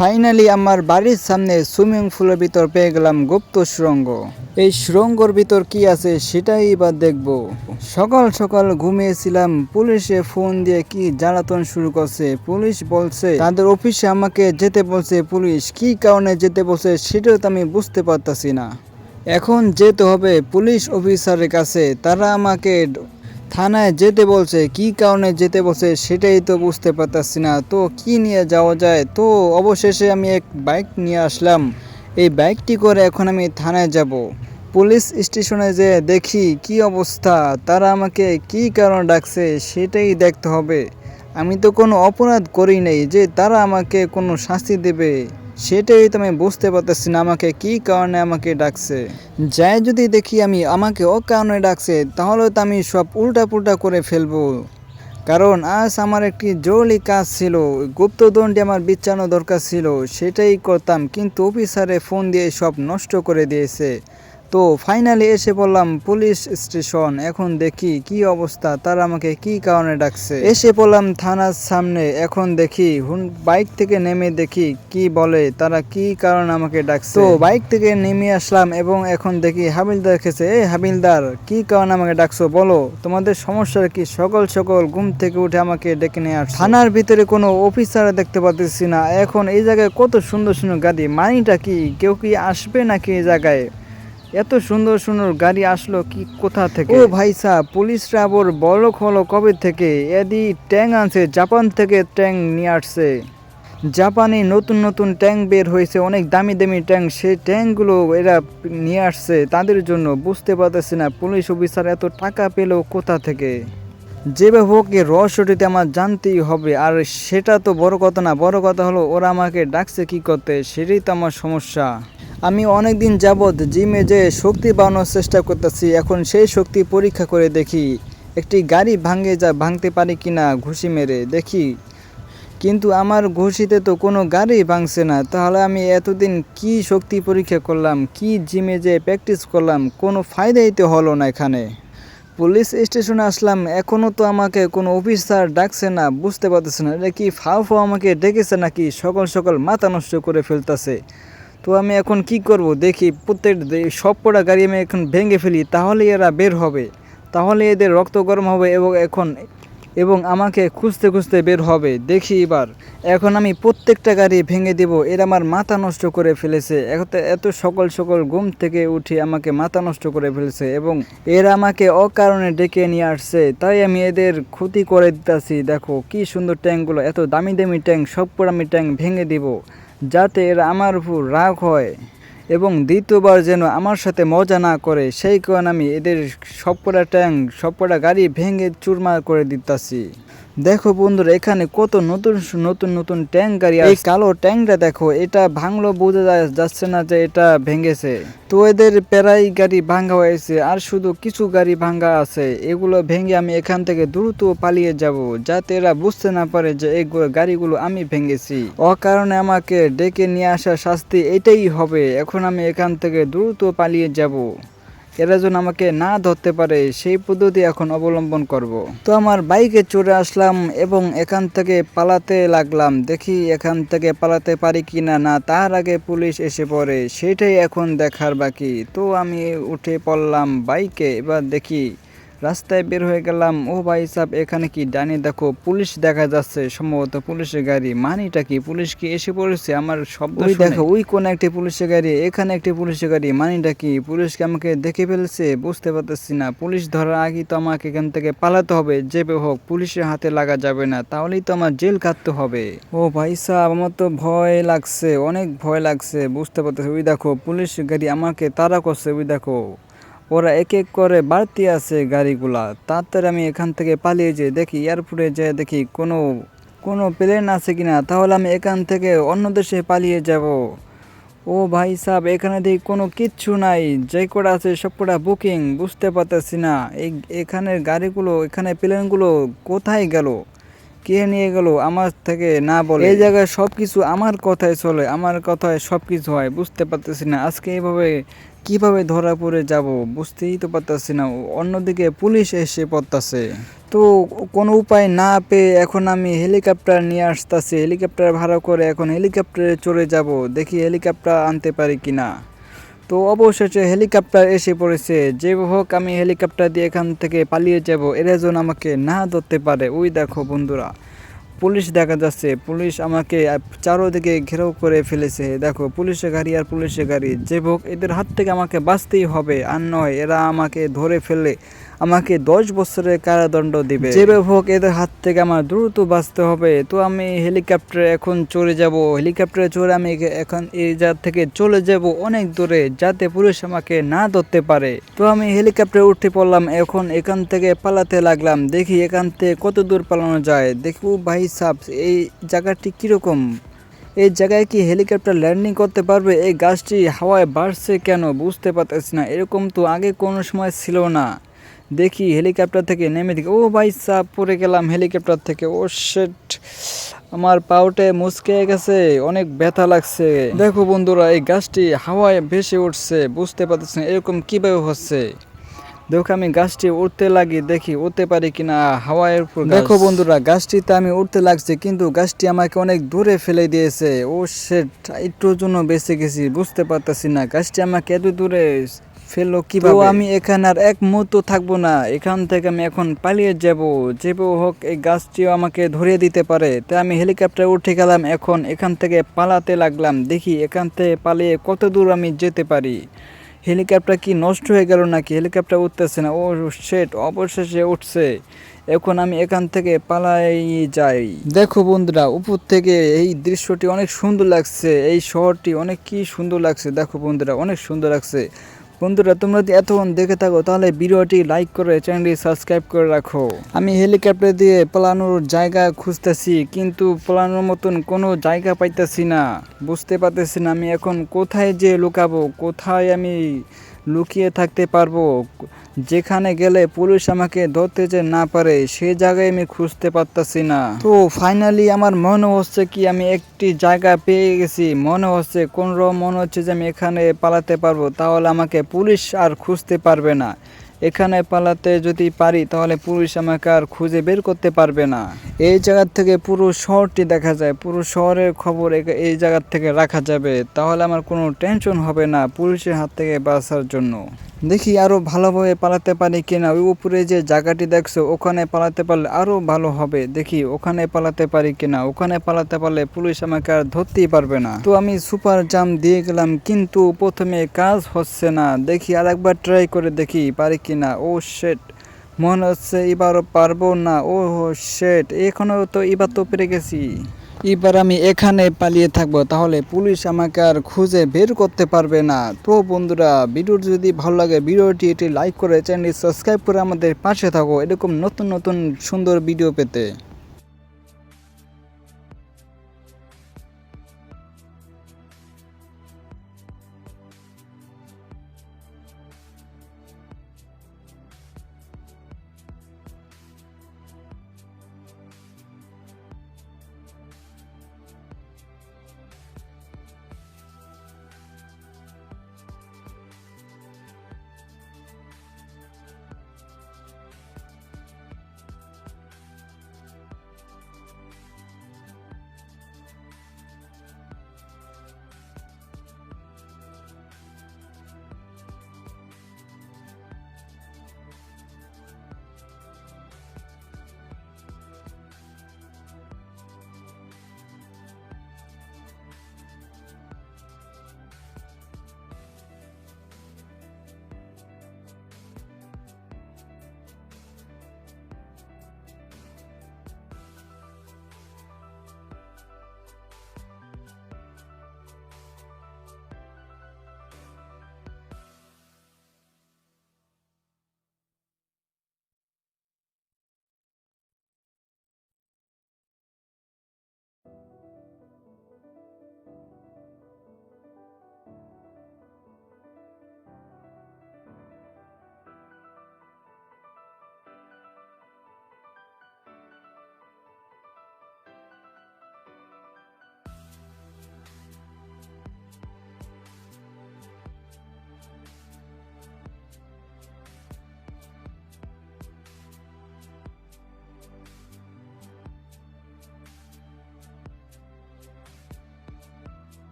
Finally আমার বাড়ির সামনে সুইমিং পুলের ভিতর পেয়ে গেলাম গুপ্ত সুরঙ্গ। এই সুরঙ্গর ভিতর কি আছে সেটাই এবার দেখব। সকাল সকাল ঘুমিয়েছিলাম, পুলিশে ফোন দিয়ে কি জ্বালাতন শুরু করছে, পুলিশ বলছে, তাদের অফিসে আমাকে যেতে বলছে পুলিশ, কি কারণে যেতে বলছে সেটাও তো আমি বুঝতে পারতাছি না। এখন যেতে হবে পুলিশ অফিসারের কাছে, তারা আমাকে থানায় যেতে বলছে, কি কারণে যেতে বলছে সেটাই তো বুঝতে পারতাছি না। তো কি নিয়ে যাওয়া যায়? তো অবশেষে আমি এক বাইক নিয়ে আসলাম। এই বাইকটি করে এখন আমি থানায় যাব। পুলিশ স্টেশনে যে দেখি কি অবস্থা, তারা আমাকে কি কারণে ডাকছে সেটাই দেখতে হবে। আমি তো কোনো অপরাধ করি নাই যে তারা আমাকে কোনো শাস্তি দেবে। সেটাই তো আমি বুঝতে পারতেছি না, আমাকে কি কারণে আমাকে ডাকছে। যাই যদি দেখি আমি আমাকে ও কারণে ডাকছে, তাহলে তো আমি সব উল্টা পুল্টা করে ফেলব। কারণ আজ আমার একটি জরুরি কাজ ছিল গুপ্তদণ্ডে আমার বিচ্ছানো দরকার ছিল, সেটাই করতাম, কিন্তু অফিসারে ফোন দিয়ে সব নষ্ট করে দিয়েছে। তো ফাইনালি এসে পড়লাম পুলিশ স্টেশন এখন দেখি কি অবস্থা, তারা আমাকে কি কারণে ডাকছে? এসে পড়লাম থানার সামনে, এখন দেখি বাইক থেকে নেমে দেখি কি বলে, তারা কি কারণে আমাকে ডাকছে? তো বাইক থেকে নেমে আসলাম এবং এখন দেখি হাবিলদার খেছে এই হাবিলদার, কি কারণে আমাকে ডাকছো? বলো, তোমাদের সমস্যা কি? সকল সকল ঘুম থেকে উঠে আমাকে ডেকে নিয়ে আস থানার ভিতরে কোনো অফিসার দেখতে পাচ্ছি না। এখন এই জায়গায় কত সুন্দর সুন্দর গাড়ি, মানিটা কি? কেউ কি আসবে নাকি এই জায়গায়? এত সুন্দর সুন্দর গাড়ি আসলো কি কোথা থেকে? ও ভাই সাহ পুলিশরা আবার বড় হলো কবে থেকে? এদি ট্যাং আনছে, জাপান থেকে ট্যাং নিয়ে আসছে। জাপানে নতুন নতুন ট্যাঙ্ক বের হয়েছে, অনেক দামি দামি ট্যাঙ্ক সেই ট্যাঙ্কগুলো এরা নিয়ে আসছে, তাদের জন্য বুঝতে পারতেছি না, পুলিশ অফিসার এত টাকা পেল কোথা থেকে? যেভাবে হোক রহস্যটিতে আমার জানতেই হবে। আর সেটা তো বড় কথা না, বড় কথা হলো ওরা আমাকে ডাকছে কি করতে, সেটাই তো আমার সমস্যা। আমি অনেক দিন যাবৎ জিমে যে শক্তি বানানোর চেষ্টা করতেছি, এখন সেই শক্তি পরীক্ষা করে দেখি। একটি গাড়ি ভাঙে যা ভাঙতে পারি কিনা ঘুষি মেরে দেখি। কিন্তু আমার ঘুষিতে তো কোনো গাড়ি ভাঙছে না, তাহলে আমি এতদিন কি শক্তি পরীক্ষা করলাম, কি জিমে যে প্র্যাকটিস করলাম, কোনো ফায়দাই তো হলো না এখানে। পুলিশ স্টেশনে আসলাম এখনও তো আমাকে কোনো অফিসার ডাকছে না, বুঝতে পারতেছে না, এটা কি ফাও ফাও আমাকে ডেকেছে নাকি সকাল সকাল মাথা নষ্ট করে ফেলতেছে। তো আমি এখন কি করব? দেখি, প্রত্যেক সব কটা গাড়ি আমি এখন ভেঙে ফেলি তাহলে এরা বের হবে। তাহলে এদের রক্ত গরম হবে এবং এখন, এবং আমাকে খুঁজতে খুঁজতে বের হবে। দেখি এবার, এখন আমি প্রত্যেকটা গাড়ি ভেঙে দেব, এরা আমার মাথা নষ্ট করে ফেলেছে। এত এত সকল সকল ঘুম থেকে উঠে আমাকে মাথা নষ্ট করে ফেলেছে এবং এরা আমাকে অকারণে ডেকে নিয়ে আসছে। তাই আমি এদের ক্ষতি করে দিতেছি। দেখো, কি সুন্দর ট্যাঙ্কগুলো, এত দামি দামি ট্যাঙ্ক সবপুর আমি ট্যাঙ্ক ভেঙে দিব। যাতে এরা আমার উপর রাগ হয় এবং দ্বিতীয়বার যেন আমার সাথে মজা না করে, সেই কারণে আমি এদের সবকটা ট্যাঙ্ক, সবকটা গাড়ি ভেঙে চুরমার করে দিতেছি। দেখো বন্ধুরা এখানে কত নতুন নতুন নতুন ট্যাঙ্ক গাড়ি এই কালো ট্যাঙ্কটা দেখো এটা ভাঙলো বোঝা যাচ্ছে না যে এটা ভেঙেছে। তো এদের প্রায় গাড়ি ভাঙা হয়েছে আর শুধু কিছু গাড়ি ভাঙা আছে এগুলো ভেঙে আমি এখান থেকে দ্রুত পালিয়ে যাব যাতে এরা বুঝতে না পারে যে এই গাড়িগুলো আমি ভেঙেছি। ও কারণে আমাকে ডেকে নিয়ে আসা শাস্তি এটাই হবে এখন আমি এখান থেকে দ্রুত পালিয়ে যাব। এরা যেন আমাকে না ধরতে পারে, সেই পদ্ধতি এখন অবলম্বন করব। তো আমার বাইকে চড়ে আসলাম এবং এখান থেকে পালাতে লাগলাম দেখি এখান থেকে পালাতে পারি কি না না, তার আগে পুলিশ এসে পড়ে, সেটাই এখন দেখার বাকি তো আমি উঠে পড়লাম বাইকে, এবার দেখি রাস্তায় বের হয়ে গেলাম। ও ভাই সাহেব এখানে কি? ডানে দেখো পুলিশ দেখা যাচ্ছে। সম্ভবত পুলিশের গাড়ি। মানিটা কি? পুলিশ কি এসে পড়েছে? আমার শব্দ ওই দেখো ওই কোন একটি পুলিশের গাড়ি এখানে একটি পুলিশের গাড়ি। মানিটা কি? পুলিশকে আমাকে দেখে ফেলছে? বুঝতে পারতেছি না। পুলিশ ধরার আগেই তো আমাকে এখান থেকে পালাতে হবে। যেভাবে হোক পুলিশের হাতে লাগা যাবে না। তাহলেই তো আমার জেল কাটতে হবে। ও ভাই সাহেব আমার তো ভয় লাগছে। অনেক ভয় লাগছে। বুঝতে পারতেছি। ওই দেখো পুলিশ গাড়ি আমাকে তাড়া করছে। ওই দেখো। ওরা এক এক করে বাড়তি আছে গাড়িগুলা। তাড়াতাড়ি আমি এখান থেকে পালিয়ে যাই, দেখি এয়ারপোর্টে যেয়ে দেখি কোনো কোনো প্লেন আছে কিনা। তাহলে আমি এখান থেকে অন্য দেশে পালিয়ে যাব। ও ভাই সাহেব, এখানে দেখি কোনো কিচ্ছু নাই। যে কটা আছে সব কটা বুকিং বুঝতে পারতেছি না। এই, এখানের গাড়িগুলো এখানে প্লেনগুলো কোথায় গেল? কে নিয়ে গেল? আমার থেকে না বলে। এই জায়গায় সব কিছু আমার কথায় চলে, আমার কথায় সব কিছু হয়, বুঝতে পারতেছি না। আজকে এইভাবে কীভাবে ধরা পড়ে যাব বুঝতেই তো পারতেছি না। অন্যদিকে পুলিশ এসে পড়তেছে। তো কোনো উপায় না পেয়ে এখন আমি হেলিকপ্টার নিয়ে আসতেছি। হেলিকপ্টার ভাড়া করে এখন হেলিকপ্টারে চড়ে যাব। দেখি হেলিকপ্টার আনতে পারি কিনা। তো অবশেষে হেলিকপ্টার এসে পড়েছে। যে হোক আমি হেলিকপ্টার দিয়ে এখান থেকে পালিয়ে যাব। এরা যেন আমাকে না ধরতে পারে। ওই দেখো বন্ধুরা। পুলিশ দেখা যাচ্ছে। পুলিশ আমাকে চারোদিকে ঘেরাও করে ফেলেছে। দেখো, পুলিশের গাড়ি আর পুলিশের গাড়ি। যে হোক এদের হাত থেকে আমাকে বাঁচতেই হবে। আর নয়, এরা আমাকে ধরে ফেলে আমাকে দশ বছরের কারাদণ্ড দিবে। যে হোক এদের হাত থেকে আমার দ্রুত বাঁচতে হবে, তো আমি হেলিকপ্টারে এখন চড়ে যাব। হেলিকপ্টারে চড়ে আমি এখন এই জায়গা থেকে চলে যাব অনেক দূরে, যাতে পুলিশ আমাকে না ধরতে পারে। তো আমি হেলিকপ্টারে উঠে পড়লাম, এখন এখান থেকে পালাতে লাগলাম। দেখি এখান থেকে কত দূর পালানো যায়। দেখু ভাই সাপ এই জায়গাটি কীরকম? এই জায়গায় কি হেলিকপ্টার ল্যান্ডিং করতে পারবে? এই গাছটি হাওয়ায় বাড়ছে কেন? বুঝতে পারতেছি না। এরকম তো আগে কোনো সময় ছিল না। দেখি হেলিকপ্টার থেকে নেমে দেখি, ও ভাই সাহ, পড়ে গেলাম হেলিকপ্টার থেকে, ও শেট আমার পাউটে মুচকে গেছে, অনেক ব্যথা লাগছে। দেখো বন্ধুরা, এই গাছটি হাওয়ায় ভেসে উঠছে, বুঝতে পারতেছি এরকম কীভাবে হচ্ছে। দেখো আমি গাছটি উঠতে লাগি, দেখি উঠতে পারি কিনা হাওয়ার উপর দেখো বন্ধুরা, গাছটিতে আমি উঠতে লাগছে, কিন্তু গাছটি আমাকে অনেক দূরে ফেলে দিয়েছে। ও সেট একটুর জন্য বেঁচে গেছি, বুঝতে পারতেছি না। গাছটি আমাকে এত দূরে ফেলল কীভাবে? আমি এখানে আর এক মুহূর্ত থাকব না। এখান থেকে আমি এখন পালিয়ে যাব। যে হোক এই গাছটিও আমাকে ধরিয়ে দিতে পারে। তাই আমি হেলিকপ্টারে উঠে গেলাম। এখন এখান থেকে পালাতে লাগলাম। দেখি এখান থেকে পালিয়ে কত দূর আমি যেতে পারি। হেলিকপ্টার কি নষ্ট হয়ে গেল নাকি? হেলিকপ্টার উঠতেছে না। ও সেট অবশেষে উঠছে। এখন আমি এখান থেকে পালাই যাই। দেখো বন্ধুরা উপর থেকে এই দৃশ্যটি অনেক সুন্দর লাগছে। এই শহরটি অনেক কি সুন্দর লাগছে। দেখো বন্ধুরা অনেক সুন্দর লাগছে। বন্ধুরা, তোমরা যদি এতক্ষণ দেখে থাকো, তাহলে ভিডিওটি লাইক করে চ্যানেলটি সাবস্ক্রাইব করে রাখো। আমি হেলিকপ্টার দিয়ে পালানোর জায়গা খুঁজতেছি, কিন্তু পালানোর মতন কোনো জায়গা পাইতেছি না। বুঝতে পারতেছি না আমি এখন কোথায় যে লুকাবো, কোথায় আমি লুকিয়ে থাকতে পারব। যেখানে গেলে পুলিশ আমাকে ধরতে যে না পারে, সে জায়গায় আমি খুঁজতে পারতাছি না। তো ফাইনালি আমার মনে হচ্ছে কি, আমি একটি জায়গা পেয়ে গেছি। মনে হচ্ছে কোন রকম মনে হচ্ছে যে আমি এখানে পালাতে পারব, তাহলে আমাকে পুলিশ আর খুঁজতে পারবে না। এখানে পালাতে যদি পারি, তাহলে পুরুষ আমাকে আর খুঁজে বের করতে পারবে না। এই জায়গার থেকে পুরো শহরটি দেখা যায়। পুরো শহরের খবর এই জায়গার থেকে রাখা যাবে। তাহলে আমার কোনো টেনশন হবে না পুলিশের হাত থেকে বাঁচার জন্য। দেখি আরও ভালোভাবে পালাতে পারি কিনা। ওই উপরে যে জায়গাটি দেখছ, ওখানে পালাতে পারলে আরও ভালো হবে। দেখি, ওখানে পালাতে পারি কিনা? ওখানে পালাতে পারলে পুলিশ আমাকে আর ধরতেই পারবে না। তো আমি সুপার জাম দিয়ে গেলাম, কিন্তু প্রথমে কাজ হচ্ছে না। দেখি আর একবার ট্রাই করে দেখি পারি কিনা। ও শেট মনে হচ্ছে এবারও পারব না। ও শেট এখনও তো এবার তো পেরে গেছি। এবার আমি এখানে পালিয়ে থাকব, তাহলে পুলিশ আমাকে আর খুঁজে বের করতে পারবে না। তো বন্ধুরা ভিডিওর যদি ভালো লাগে, ভিডিওটি এটি লাইক করে, চ্যানেলটি সাবস্ক্রাইব করে আমাদের পাশে থাকো। এরকম নতুন নতুন সুন্দর ভিডিও পেতে।